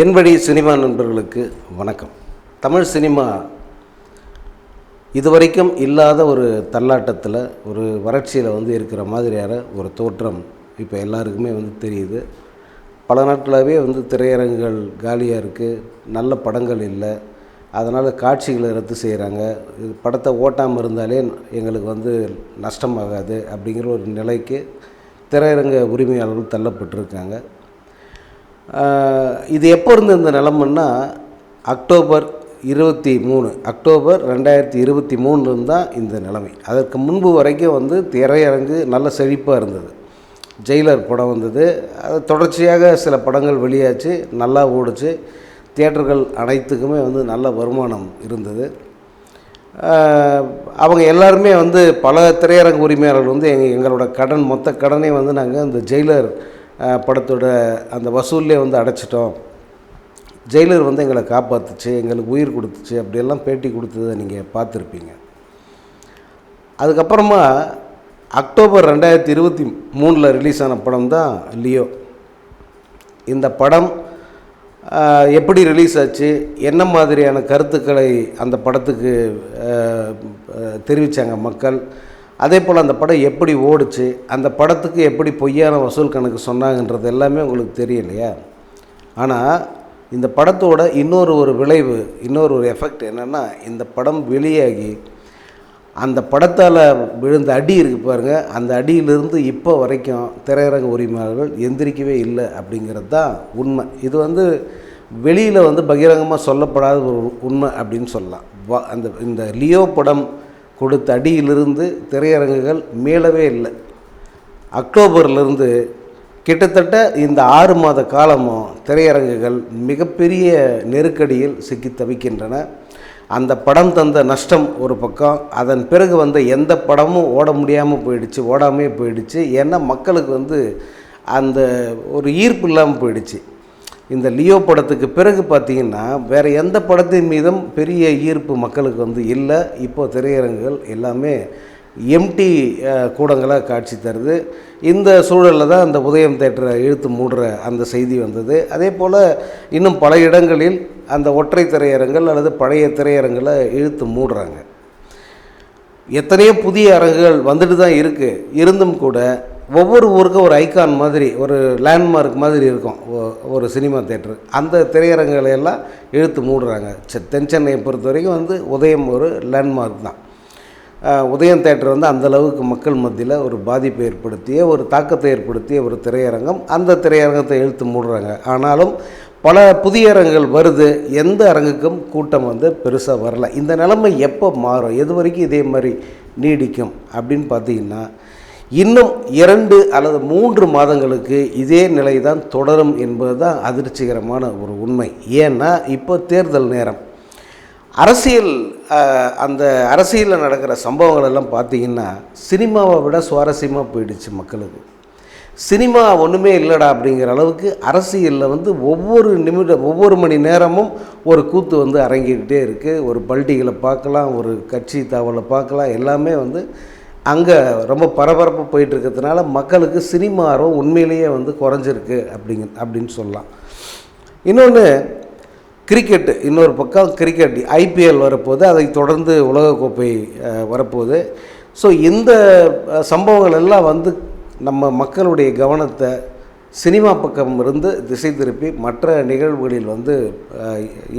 என்படி cinema நண்பர்களுக்கு வணக்கம். Tamil cinema இதுவரைக்கும் இல்லாத ஒரு தள்ளாட்டத்தில் ஒரு வறட்சியில் வந்து இருக்கிற மாதிரியான ஒரு தோற்றம் இப்போ எல்லாருக்குமே வந்து தெரியுது. பல நாட்களாகவே வந்து திரையரங்குகள் காலியாக இருக்குது நல்ல படங்கள் இல்லை அதனால் காட்சிகளை ரத்து செய்கிறாங்க இது படத்தை ஓட்டாமல் இருந்தாலே எங்களுக்கு வந்து நஷ்டமாகாது அப்படிங்கிற ஒரு நிலைக்கு திரையரங்க உரிமையாளர்கள் தள்ளப்பட்டிருக்காங்க. இது எப்போ இருந்து இந்த நிலமன்னா அக்டோபர் இருபத்தி மூணு அக்டோபர் ரெண்டாயிரத்தி இருபத்தி மூணுலேருந்து தான் இந்த நிலைமை. அதற்கு முன்பு வரைக்கும் வந்து திரையரங்கு நல்ல செழிப்பாக இருந்தது. ஜெயிலர் படம் வந்தது. அது தொடர்ச்சியாக சில படங்கள் வெளியாச்சு நல்லா ஓடுச்சு. தியேட்டர்கள் அனைத்துக்குமே வந்து நல்ல வருமானம் இருந்தது. அவங்க எல்லாருமே வந்து பல திரையரங்கு உரிமையாளர்கள் வந்து எங்கள் எங்களோட கடன் மொத்த கடனே வந்து நாங்கள் இந்த ஜெயிலர் படத்தோட அந்த வசூல்லே வந்து அடைச்சிட்டோம். ஜெயிலர் வந்து எங்களை காப்பாற்றுச்சு எங்களுக்கு உயிர் கொடுத்துச்சு அப்படியெல்லாம் பேட்டி கொடுத்ததை நீங்கள் பார்த்துருப்பீங்க. அதுக்கப்புறமா அக்டோபர் ரெண்டாயிரத்தி இருபத்தி மூணில் ரிலீஸ் ஆன படம் தான் லியோ. இந்த படம் எப்படி ரிலீஸ் ஆச்சு என்ன மாதிரியான கருத்துக்களை அந்த படத்துக்கு தெரிவித்தாங்க மக்கள் அதே போல் அந்த படம் எப்படி ஓடுச்சு அந்த படத்துக்கு எப்படி பொய்யான வசூல் கணக்கு சொன்னாங்கன்றது எல்லாமே உங்களுக்கு தெரியலையா? ஆனால் இந்த படத்தோட இன்னொரு ஒரு விளைவு இன்னொரு ஒரு எஃபெக்ட் என்னென்னா இந்த படம் வெளியாகி அந்த படத்தால் விழுந்த அடி இருக்கு பாருங்கள் அந்த அடியிலிருந்து இப்போ வரைக்கும் திரையரங்க உரிமையாளர்கள் எந்திரிக்கவே இல்லை அப்படிங்கிறது தான் உண்மை. இது வந்து வெளியில் வந்து பகிரங்கமாக சொல்லப்படாத ஒரு உண்மை அப்படின்னு சொல்லலாம். வ அந்த இந்த லியோ படம் கொடுத்த அடியிலிருந்து திரையரங்குகள் மீளவே இல்லை. அக்டோபர்லேருந்து கிட்டத்தட்ட இந்த ஆறு மாத காலமும் திரையரங்குகள் மிகப்பெரிய நெருக்கடியில் சிக்கி தவிக்கின்றன. அந்த படம் தந்த நஷ்டம் ஒரு பக்கம் அதன் பிறகு வந்த எந்த படமும் ஓட முடியாமல் போயிடுச்சு ஓடாமே போயிடுச்சு. ஏன்னா மக்களுக்கு வந்து அந்த ஒரு ஈர்ப்பு இல்லாமல் போயிடுச்சு. இந்த லியோ படத்துக்கு பிறகு பார்த்தீங்கன்னா வேறு எந்த படத்தின் மீதும் பெரிய ஈர்ப்பு மக்களுக்கு வந்து இல்லை. இப்போ திரையரங்குகள் எல்லாமே எம்டி கூடங்களாக காட்சி தருது. இந்த சூழலில் தான் அந்த உதயம் தேட்டரை இழுத்து மூடுற அந்த செய்தி வந்தது. அதே போல் இன்னும் பல இடங்களில் அந்த ஒற்றை திரையரங்கள் அல்லது பழைய திரையரங்களை இழுத்து மூடுறாங்க. எத்தனையோ புதிய அரங்குகள் வந்துட்டு தான் இருக்குது இருந்தும் கூட ஒவ்வொரு ஊருக்கும் ஒரு ஐக்கான் மாதிரி ஒரு லேண்ட்மார்க் மாதிரி இருக்கும். ஒரு சினிமா தேட்டர் அந்த திரையரங்குகளை எல்லாம் இழுத்து மூடுறாங்க. செ- தென் சென்னையை பொறுத்த வரைக்கும் வந்து உதயம் ஒரு லேண்ட்மார்க் தான். உதயம் தேட்டர் வந்து அந்தளவுக்கு மக்கள் மத்தியில் ஒரு பாதிப்பை ஏற்படுத்திய ஒரு தாக்கத்தை ஏற்படுத்திய ஒரு திரையரங்கம். அந்த திரையரங்கத்தை இழுத்து மூடுறாங்க. ஆனாலும் பல புதிய அரங்குகள் வருது. எந்த அரங்குக்கும் கூட்டம் வந்து பெருசாக வரல. இந்த நிலைமை எப்போ மாறும்? எது வரைக்கும் இதே மாதிரி நீடிக்கும்? அப்படின்னு பார்த்தீங்கன்னா இன்னும் இரண்டு அல்லது மூன்று மாதங்களுக்கு இதே நிலை தான் தொடரும் என்பது தான் அதிர்ச்சிகரமான ஒரு உண்மை. ஏன்னா இப்போ தேர்தல் நேரம். அரசியல் அந்த அரசியலில் நடக்கிற சம்பவங்கள் எல்லாம் பார்த்தீங்கன்னா சினிமாவை விட சுவாரஸ்யமாக போயிடுச்சு மக்களுக்கு. சினிமா ஒன்றுமே இல்லைடா அப்படிங்கிற அளவுக்கு அரசியலில் வந்து ஒவ்வொரு நிமிடம் ஒவ்வொரு மணி நேரமும் ஒரு கூத்து வந்து அரங்கிக்கிட்டே இருக்குது ஒரு பல்டிகளை பார்க்கலாம் ஒரு கட்சி தாவலை பார்க்கலாம். எல்லாமே வந்து அங்கே ரொம்ப பரபரப்பாக போயிட்டு இருக்கிறதுனால மக்களுக்கு சினிமா ஆர்வம் உண்மையிலேயே வந்து குறைஞ்சிருக்கு அப்படிங்க அப்படின்னு சொல்லலாம். இன்னொன்று கிரிக்கெட்டு இன்னொரு பக்கம் கிரிக்கெட் ஐபிஎல் வரப்போகுது. அதை தொடர்ந்து உலகக்கோப்பை வரப்போகுது. ஸோ இந்த சம்பவங்கள் எல்லாம் வந்து நம்ம மக்களுடைய கவனத்தை சினிமா பக்கம் இருந்து திசை திருப்பி மற்ற நிகழ்வுகளில் வந்து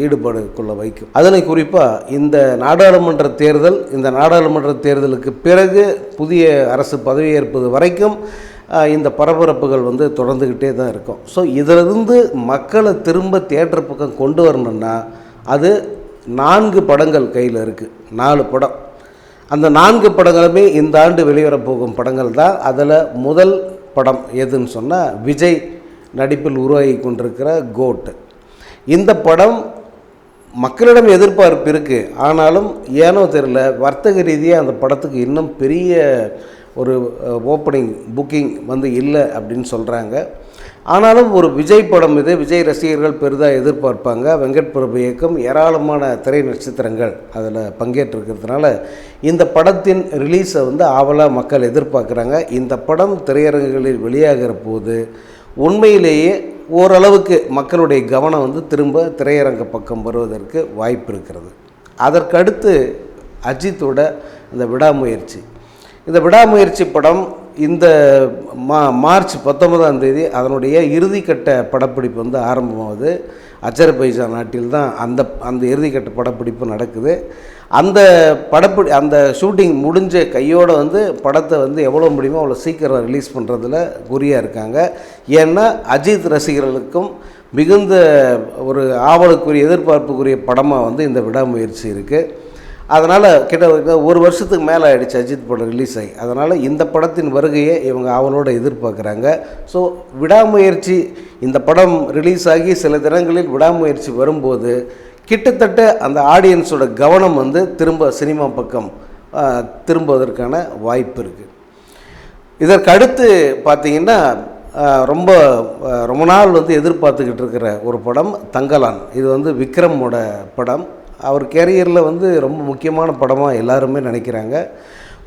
ஈடுபாடு கொள்ள வைக்கும். அதனை குறிப்பாக இந்த நாடாளுமன்ற தேர்தல் இந்த நாடாளுமன்ற தேர்தலுக்கு பிறகு புதிய அரசு பதவியேற்பது வரைக்கும் இந்த பரபரப்புகள் வந்து தொடர்ந்துக்கிட்டே தான் இருக்கும். ஸோ இதிலிருந்து மக்களை திரும்ப தேட்டர் பக்கம் கொண்டு வரணும்னா அது நான்கு படங்கள் கையில் இருக்குது நாலு படம். அந்த நான்கு படங்களுமே இந்த ஆண்டு வெளிவரப்போகும் படங்கள் தான். அதில் முதல் படம் எதுன்னு சொன்னால் விஜய் நடிப்பில் உருவாகி கொண்டிருக்கிற கோட் இந்த படம் மக்களிடம் எதிர்பார்ப்பு இருக்குது ஆனாலும் ஏனோ தெரில வர்த்தக ரீதியாக அந்த படத்துக்கு இன்னும் பெரிய ஒரு ஓப்பனிங் புக்கிங் வந்து இல்லை அப்படின்னு சொல்கிறாங்க ஆனாலும் ஒரு விஜய் படம் இது விஜய் ரசிகர்கள் பெரிதாக எதிர்பார்ப்பாங்க. வெங்கட் பிரபு இயக்கம் ஏராளமான திரை நட்சத்திரங்கள் அதில் பங்கேற்றிருக்கிறதுனால இந்த படத்தின் ரிலீஸை வந்து ஆவலாக மக்கள் எதிர்பார்க்குறாங்க. இந்த படம் திரையரங்குகளில் வெளியாகிற போது உண்மையிலேயே ஓரளவுக்கு மக்களுடைய கவனம் வந்து திரும்ப திரையரங்க பக்கம் வருவதற்கு வாய்ப்பு இருக்கிறது. அதற்கடுத்து அஜித்தோட இந்த விடாமுயற்சி. இந்த விடாமுயற்சி படம் இந்த மா மார்ச் பத்தொன்பதாம் தேதி அதனுடைய இறுதிக்கட்ட படப்பிடிப்பு வந்து ஆரம்பமாகுது. அச்சரபைசா நாட்டில் தான் அந்த அந்த இறுதிக்கட்ட படப்பிடிப்பு நடக்குது. அந்த படப்பிடி அந்த ஷூட்டிங் முடிஞ்ச கையோடு வந்து படத்தை வந்து எவ்வளோ முடியுமோ அவ்வளோ சீக்கிரம் ரிலீஸ் பண்ணுறதுல குறியாக இருக்காங்க. ஏன்னா அஜித் ரசிகர்களுக்கும் மிகுந்த ஒரு ஆவலுக்குரிய எதிர்பார்ப்புக்குரிய படமாக வந்து இந்த விடாமுயற்சி இருக்குது அதனால் கிட்ட ஒரு வருஷத்துக்கு மேலே ஆகிடுச்சு அஜித் படம் ரிலீஸ் ஆகி. அதனால் இந்த படத்தின் வருகையை இவங்க அவளோட எதிர்பார்க்குறாங்க. ஸோ விடாமுயற்சி இந்த படம் ரிலீஸ் ஆகி சில தினங்களில் விடாமுயற்சி வரும்போது கிட்டத்தட்ட அந்த ஆடியன்ஸோட கவனம் வந்து திரும்ப சினிமா பக்கம் திரும்புவதற்கான வாய்ப்பு இருக்குது இதற்கு அடுத்து பார்த்தீங்கன்னா ரொம்ப ரொம்ப நாள் வந்து எதிர்பார்த்துக்கிட்டு இருக்கிற ஒரு படம் தங்கலான். இது வந்து விக்ரமோட படம். அவர் கேரியரில் வந்து ரொம்ப முக்கியமான படமாக எல்லாருமே நினைக்கிறாங்க.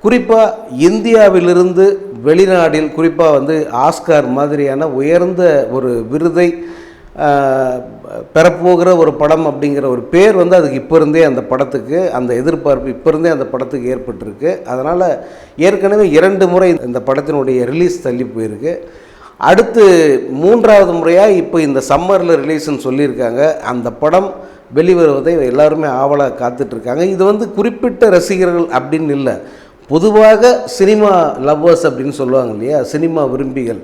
குறிப்பாக இந்தியாவிலிருந்து வெளிநாடில் குறிப்பாக வந்து ஆஸ்கார் மாதிரியான உயர்ந்த ஒரு விருதை பெறப்போகிற ஒரு படம் அப்படிங்கிற ஒரு பேர் வந்து அதுக்கு இப்போ இருந்தே அந்த படத்துக்கு அந்த எதிர்பார்ப்பு இப்போ இருந்தே அந்த படத்துக்கு ஏற்பட்டிருக்கு. அதனால் ஏற்கனவே இரண்டு முறை இந்த படத்தினுடைய ரிலீஸ் தள்ளி போயிருக்கு. அடுத்து மூன்றாவது முறையாக இப்போ இந்த சம்மரில் ரிலீஸ்ன்னு சொல்லியிருக்காங்க. அந்த படம் வெளிவருவதை எல்லாருமே ஆவலாக காத்துட்ருக்காங்க. இது வந்து குறிப்பிட்ட ரசிகர்கள் அப்படின்னு இல்லை. பொதுவாக சினிமா லவ்வர்ஸ் அப்படின்னு சொல்லுவாங்க இல்லையா? சினிமா விரும்பிகள்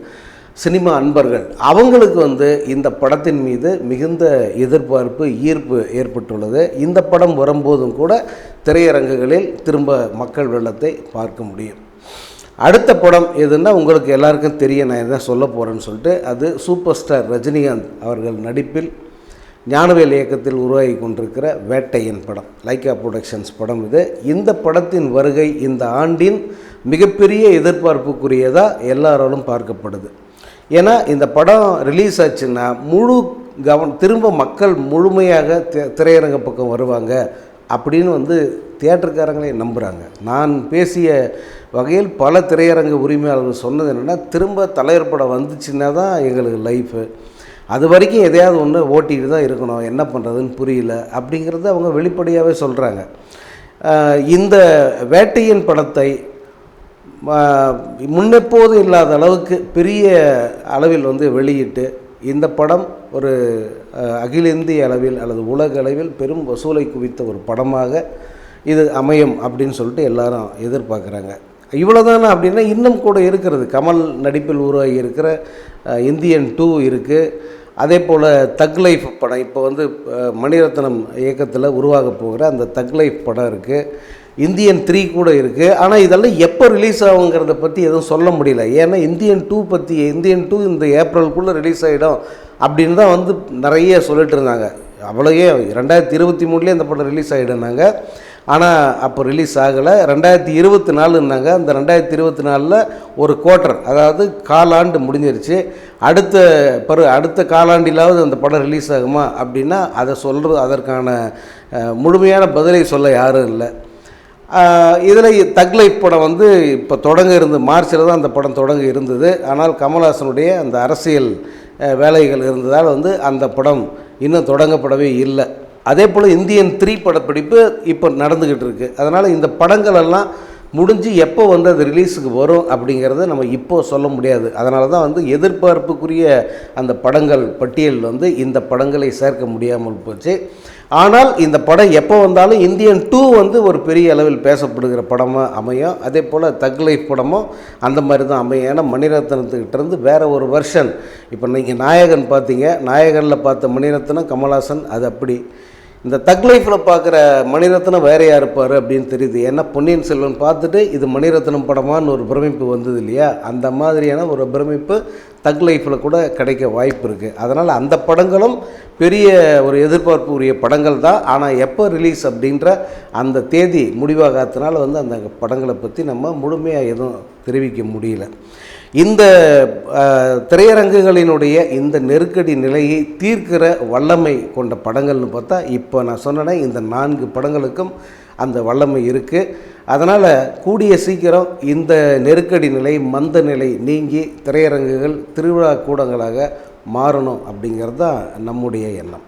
சினிமா அன்பர்கள். அவங்களுக்கு வந்து இந்த படத்தின் மீது மிகுந்த எதிர்பார்ப்பு ஈர்ப்பு ஏற்பட்டுள்ளது. இந்த படம் வரும்போதும் கூட திரையரங்குகளில் திரும்ப மக்கள் வெள்ளத்தை பார்க்க முடியும். அடுத்த படம் எதுன்னா உங்களுக்கு எல்லாருக்கும் தெரிய நான் என்ன சொல்ல போகிறேன்னு சொல்லிட்டு அது சூப்பர் ஸ்டார் ரஜினிகாந்த் அவர்கள் நடிப்பில் ஞானவேல் இயக்கத்தில் உருவாகி கொண்டிருக்கிற வேட்டையின் படம் லைக்கா புரொடக்ஷன்ஸ் படம் இது. இந்த படத்தின் வருகை இந்த ஆண்டின் மிகப்பெரிய எதிர்பார்ப்புக்குரியதாக எல்லாராலும் பார்க்கப்படுது. ஏன்னா இந்த படம் ரிலீஸ் ஆச்சுன்னா முழு கவன் திரும்ப மக்கள் முழுமையாக தி- திரையரங்க பக்கம் வருவாங்க அப்படின்னு வந்து தியேட்டருக்காரங்களே நம்புகிறாங்க நான் பேசிய வகையில் பல திரையரங்க உரிமையாளர்கள் சொன்னது என்னென்னா திரும்ப தலைவர் படம் வந்துச்சுன்னா தான் எங்களுக்கு லைஃபு அது வரைக்கும் எதையாவது ஒன்று ஓட்டிகிட்டு தான் இருக்கணும். என்ன பண்ணுறதுன்னு புரியல. அப்படிங்கிறது அவங்க வெளிப்படையாகவே சொல்கிறாங்க இந்த வேட்டையின் படத்தை முன்னெப்போது முன்னெப்போதும் இல்லாத அளவுக்கு பெரிய அளவில் வந்து வெளியிட்டு இந்த படம் ஒரு அகில இந்திய அளவில் அல்லது உலக அளவில் பெரும் வசூலை குவித்த ஒரு படமாக இது அமையும் அப்படின்னு சொல்லிட்டு எல்லாரும் எதிர்பார்க்குறாங்க. இவ்வளோதானா அப்படின்னா இன்னும் கூட இருக்கிறது. கமல் நடிப்பில் உருவாகி இருக்கிற இந்தியன் டூ இருக்குது அதே போல் தக் லைஃப் படம் இப்போ வந்து மணிரத்னம் இயக்கத்தில் உருவாக போகிற அந்த தக் லைஃப் படம் இருக்குது இந்தியன் த்ரீ கூட இருக்குது ஆனால் இதெல்லாம் எப்போ ரிலீஸ் ஆகுங்கிறத பற்றி எதுவும் சொல்ல முடியல. ஏன்னா இந்தியன் டூ பற்றி இந்தியன் டூ இந்த ஏப்ரலுக்குள்ளே ரிலீஸ் ஆகிடும் அப்படின்னு தான் வந்து நிறைய சொல்லிட்டு இருந்தாங்க. அவ்வளோயே ரெண்டாயிரத்தி இருபத்தி மூணுலேயே இந்த படம் ரிலீஸ் ஆகிடுனாங்க ஆனால் அப்போ ரிலீஸ் ஆகலை. ரெண்டாயிரத்தி இருபத்தி நாலுன்னாங்க. அந்த ரெண்டாயிரத்தி இருபத்தி நாலில் ஒரு குவார்ட்டர் அதாவது காலாண்டு முடிஞ்சிருச்சு. அடுத்த பரு அடுத்த காலாண்டிலாவது அந்த படம் ரிலீஸ் ஆகுமா அப்படின்னா அதை சொல்கிறது அதற்கான முழுமையான பதிலை சொல்ல யாரும் இல்லை. இதில் தக்லைஃப் படம் வந்து இப்போ தொடங்க இருந்து மார்ச்சில் தான் அந்த படம் தொடங்க இருந்தது. ஆனால் கமல்ஹாசனுடைய அந்த அரசியல் வேலைகள் இருந்ததால் வந்து அந்த படம் இன்னும் தொடங்கப்படவே இல்லை. அதே போல் இந்தியன் த்ரீ படப்பிடிப்பு இப்போ நடந்துக்கிட்டு இருக்கு. அதனால் இந்த படங்கள் எல்லாம் முடிஞ்சு எப்போ வந்து அது ரிலீஸுக்கு வரும் அப்படிங்கிறத நம்ம இப்போ சொல்ல முடியாது. அதனால தான் வந்து எதிர்பார்ப்புக்குரிய அந்த படங்கள் பட்டியலில் வந்து இந்த படங்களை சேர்க்க முடியாமல் போச்சு. ஆனால் இந்த படம் எப்போ வந்தாலும் இந்தியன் டூ வந்து ஒரு பெரிய அளவில் பேசப்படுகிற படமாக அமையும். அதே போல் தக் லைஃப் படமும் அந்த மாதிரி தான் அமையும். ஏன்னா மணிரத்னத்துக்கிட்டேருந்து வேறு ஒரு வெர்ஷன் இப்போ நீங்கள் நாயகன் பார்த்தீங்க. நாயகனில் பார்த்த மணிரத்னம் கமல்ஹாசன் அது அப்படி இந்த தக் லைஃப்பில் பார்க்குற மணிரத்னம் வேறையாக யார் இருப்பார் அப்படின்னு தெரியுது. ஏன்னா பொன்னியின் செல்வன் பார்த்துட்டு இது மணிரத்னம் படமான்னு ஒரு பிரமிப்பு வந்தது இல்லையா? அந்த மாதிரியான ஒரு பிரமிப்பு தக் லைஃப்பில் கூட கிடைக்க வாய்ப்பு இருக்குது அதனால் அந்த படங்களும் பெரிய ஒரு எதிர்பார்ப்பு உரிய படங்கள் தான். ஆனால் எப்போ ரிலீஸ் அப்படின்ற அந்த தேதி முடிவாகாதனால வந்து அந்த படங்களை பற்றி நம்ம முழுமையாக எதுவும் தெரிவிக்க முடியல. இந்த திரையரங்குகளினுடைய இந்த நெருக்கடி நிலையை தீர்க்கிற வல்லமை கொண்ட படங்கள்னு பார்த்தா இப்போ நான் சொன்னேனே இந்த நான்கு படங்களுக்கும் அந்த வல்லமை இருக்குது அதனால் கூடிய சீக்கிரம் இந்த நெருக்கடி நிலை மந்த நிலை நீங்கி திரையரங்குகள் திருவிழா கூடங்களாக மாறணும் அப்படிங்கிறது தான் நம்முடைய எண்ணம்.